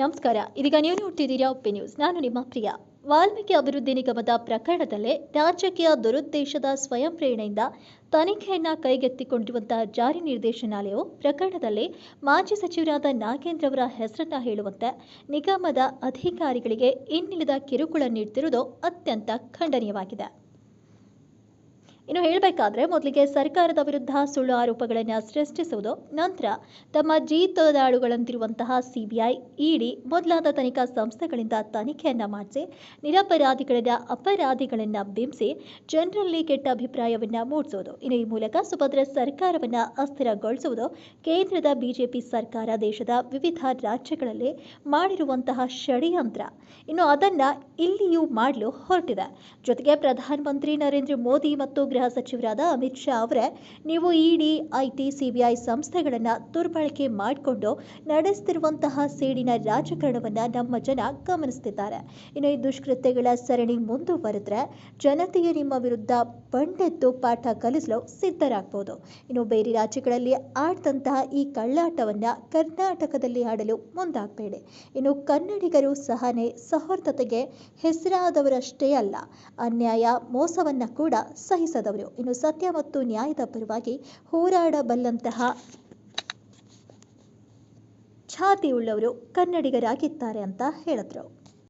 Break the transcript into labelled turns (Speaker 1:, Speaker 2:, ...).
Speaker 1: ನಮಸ್ಕಾರ. ಇದೀಗ ನೀವು ನೋಡ್ತಿದ್ದೀರಾ ಉಪ್ಪಿ ನ್ಯೂಸ್. ನಾನು ನಿಮ್ಮ ಪ್ರಿಯ. ವಾಲ್ಮೀಕಿ ಅಭಿವೃದ್ಧಿ ನಿಗಮದ ಪ್ರಕರಣದಲ್ಲೇ ರಾಜಕೀಯ ದುರುದ್ದೇಶದ ಸ್ವಯಂ ಪ್ರೇರಣೆಯಿಂದ ತನಿಖೆಯನ್ನ ಕೈಗೆತ್ತಿಕೊಂಡಿರುವಂತಹ ಜಾರಿ ನಿರ್ದೇಶನಾಲಯವು ಪ್ರಕರಣದಲ್ಲಿ ಮಾಜಿ ಸಚಿವರಾದ ನಾಗೇಂದ್ರ ಅವರ ಹೆಸರನ್ನ ಹೇಳುವಂತೆ ನಿಗಮದ ಅಧಿಕಾರಿಗಳಿಗೆ ಇನ್ನಿಲ್ಲದ ಕಿರುಕುಳ ನೀಡುತ್ತಿರುವುದು ಅತ್ಯಂತ ಖಂಡನೀಯವಾಗಿದೆ. ಇನ್ನು ಹೇಳಬೇಕಾದ್ರೆ ಮೊದಲಿಗೆ ಸರ್ಕಾರದ ವಿರುದ್ಧ ಸುಳ್ಳು ಆರೋಪಗಳನ್ನು ಸೃಷ್ಟಿಸುವುದು, ನಂತರ ತಮ್ಮ ಜೀತದಾಳುಗಳಂತಿರುವಂತಹ ಸಿಬಿಐ, ಇಡಿ ಮೊದಲಾದ ತನಿಖಾ ಸಂಸ್ಥೆಗಳಿಂದ ತನಿಖೆಯನ್ನು ಮಾಡಿಸಿ, ನಿರಪರಾಧಿಗಳನ್ನ ಅಪರಾಧಿಗಳನ್ನ ಬಿಂಬಿಸಿ ಜನರಲ್ಲಿ ಕೆಟ್ಟ ಅಭಿಪ್ರಾಯವನ್ನ ಮೂಡಿಸುವುದು ಇನ್ನು ಈ ಮೂಲಕ ಸುಭದ್ರ ಸರ್ಕಾರವನ್ನ ಅಸ್ಥಿರಗೊಳಿಸುವುದು ಕೇಂದ್ರದ ಬಿಜೆಪಿ ಸರ್ಕಾರ ದೇಶದ ವಿವಿಧ ರಾಜ್ಯಗಳಲ್ಲಿ ಮಾಡಿರುವಂತಹ ಷಡ್ಯಂತ್ರ. ಇನ್ನು ಅದನ್ನ ಇಲ್ಲಿಯೂ ಮಾಡಲು ಹೊರಟಿದೆ. ಜೊತೆಗೆ ಪ್ರಧಾನಮಂತ್ರಿ ನರೇಂದ್ರ ಮೋದಿ ಮತ್ತು ಗೃಹ ಸಚಿವರಾದ ಅಮಿತ್ ಶಾ ಅವರೇ, ನೀವು ಇಡಿ ಐಟಿ ಸಿಬಿಐ ಸಂಸ್ಥೆಗಳನ್ನು ದುರ್ಬಳಕೆ ಮಾಡಿಕೊಂಡು ನಡೆಸ್ತಿರುವಂತಹ ಸೇಡಿನ ರಾಜಕಾರಣವನ್ನು ನಮ್ಮ ಜನ ಗಮನಿಸ್ತಿದ್ದಾರೆ. ಇನ್ನು ಈ ದುಷ್ಕೃತ್ಯಗಳ ಸರಣಿ ಮುಂದುವರೆದ್ರೆ ಜನತೆಯೇ ನಿಮ್ಮ ವಿರುದ್ಧ ಬಂಡೆದ್ದು ಪಾಠ ಕಲಿಸಲು ಸಿದ್ಧರಾಗಬಹುದು ಇನ್ನು ಬೇರೆ ರಾಜ್ಯಗಳಲ್ಲಿ ಆಡ್ದಂತಹ ಈ ಕಳ್ಳಾಟವನ್ನ ಕರ್ನಾಟಕದಲ್ಲಿ ಆಡಲು ಮುಂದಾಗಬೇಡಿ. ಇನ್ನು ಕನ್ನಡಿಗರು ಸಹನೆ, ಸೌಹಾರ್ದತೆಗೆ ಹೆಸರಾದವರಷ್ಟೇ ಅಲ್ಲ, ಅನ್ಯಾಯ, ಮೋಸವನ್ನ ಕೂಡ ಸಹಿಸದವರು ಇನ್ನು ಸತ್ಯ ಮತ್ತು ನ್ಯಾಯದ ಪರವಾಗಿ ಹೋರಾಡಬಲ್ಲಂತಹ ಛಾತಿ ಉಳ್ಳವರು ಕನ್ನಡಿಗರಾಗಿದ್ದಾರೆ ಅಂತ ಹೇಳಿದ್ರು.